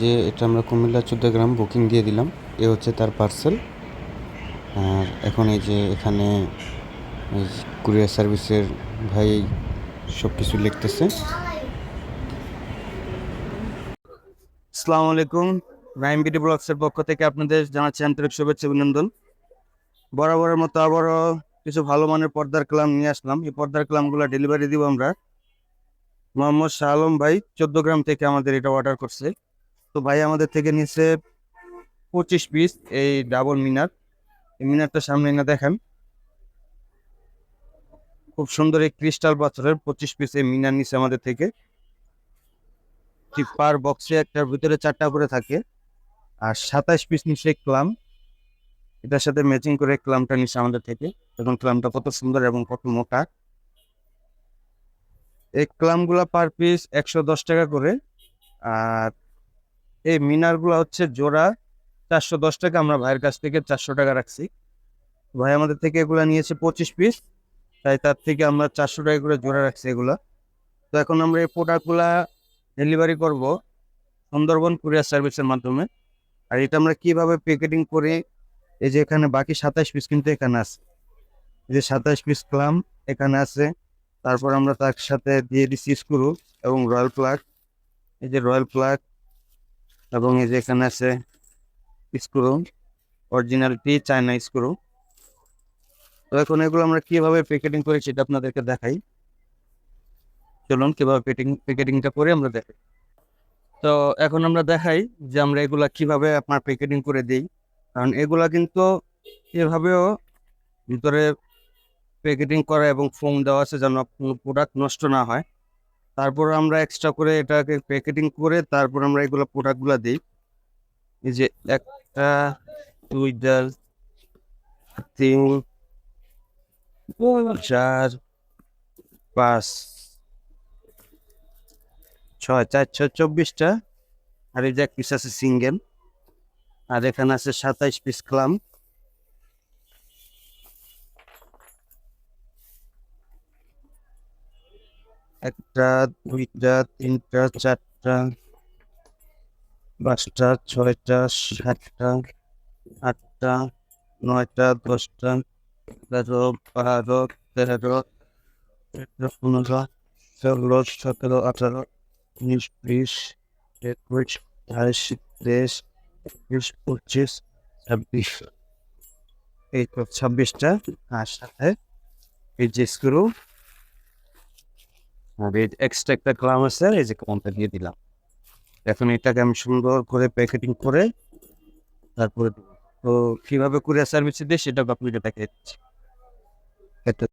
যে এটা আমরা কুমিল্লা চোদ্দ গ্রাম বুকিং দিয়ে দিলাম, এ হচ্ছে তার পার্সেল আর এখন এই যে এখানে কুরিয়ার সার্ভিসের ভাই সব কিছু লিখতেছে। আসসালামু আলাইকুম। রাইম বিডি ব্লগসের পক্ষ থেকে আপনাদের জানাচ্ছি আন্তরিক শুভেচ্ছা অভিনন্দন। বরাবরের মতো আবারও কিছু ভালো মানের পর্দার ক্লাম নিয়ে আসলাম। এই পর্দার ক্লামগুলো ডেলিভারি দিব আমরা। মোহাম্মদ শাহ আলম ভাই চোদ্দ গ্রাম থেকে আমাদের এটা অর্ডার করছে। তো ভাই আমাদের থেকে নিচ্ছে পঁচিশ পিস এই ডাবল মিনার। এই মিনারটা সামনে এনে দেখেন। খুব সুন্দর এই ক্রিস্টাল পাথরের পঁচিশ পিস এই মিনার নিচ্ছে আমাদের থেকে। ঠিক পার বক্সে একটার ভিতরে চারটা করে থাকে। আর সাতাশ পিস নিচে ক্লাম। এটার সাথে ম্যাচিং করে ক্লামটা নিচ্ছে আমাদের থেকে। এবং ক্লামটা কত সুন্দর এবং কত মোটা। এই ক্লামগুলা পার পিস একশো দশ টাকা করে। আর এই মিনারগুলো হচ্ছে জোড়া। চারশো দশ টাকা আমরা ভাইয়ের কাছ থেকে চারশো টাকা রাখছি। ভাই আমাদের থেকে এগুলা নিয়েছে পঁচিশ পিস। তাই তার থেকে আমরা চারশো টাকা করে জোড়া রাখছি এগুলা। তো এখন আমরা এই প্রোডাক্টগুলা ডেলিভারি করব সুন্দরবন কুরিয়ার সার্ভিসের মাধ্যমে। আর এটা আমরা কীভাবে প্যাকেটিং করে, এই যে এখানে বাকি সাতাশ পিস কিন্তু এখানে আছে। এই যে সাতাশ পিস ক্লাম এখানে আছে। তারপর আমরা তার সাথে দিয়ে দিচ্ছি স্ক্রু এবং রয়্যাল প্লাগ। এই যে রয়্যাল প্লাগ এবং এই যে এখানে আছে স্ক্রু অরিজিনালিটি চায়না স্ক্রু তো এখন এগুলো আমরা কীভাবে প্যাকেটিং করি সেটা আপনাদেরকে দেখাই। চলুন, কীভাবে প্যাকেটিং প্যাকেটিংটা করে আমরা দেখাই। তো এখন আমরা দেখাই যে আমরা এগুলা কীভাবে আপনার প্যাকেটিং করে দিই। কারণ এগুলা কিন্তু এভাবেও ভিতরে প্যাকেটিং করা এবং ফোম দেওয়া আছে যেন প্রোডাক্ট নষ্ট না হয়। তারপর আমরা এক্সট্রা করে এটাকে প্যাকেটিং করে তারপর আমরা এগুলো প্রোডাক্টগুলো দিই। এই যে একটা দুইটা তিন, চার, পাঁচ, ছয়, চার, ছয়, চব্বিশটা। আর এই যে এক পিস আছে সিঙ্গেল আর এখানে আছে সাতাইশ পিস ক্লাম একটা, দুইটা, তিনটা, চারটা, পাঁচটা, ছয়টা, সাতটা, আটটা, নয়টা, দশটা এগারো বারো, তেরো, চোদ্দ, পনেরো, ষোলো, সতেরো, আঠারো, উনিশ, বিশ, একুশ, বাইশ, তেইশ বিশ পঁচিশ, ছাব্বিশ। এই ছাব্বিশটা, আর এই যে এই এক্সট্রা একটা ক্লাম আছে এই যে ক্লামটা দিয়ে দিলাম এখন এটাকে আমি সুন্দর করে প্যাকেটিং করে তারপরে। তো কীভাবে কুরিয়ার সার্ভিস দিই সেটা আপনাকে দেখে দিচ্ছি এটা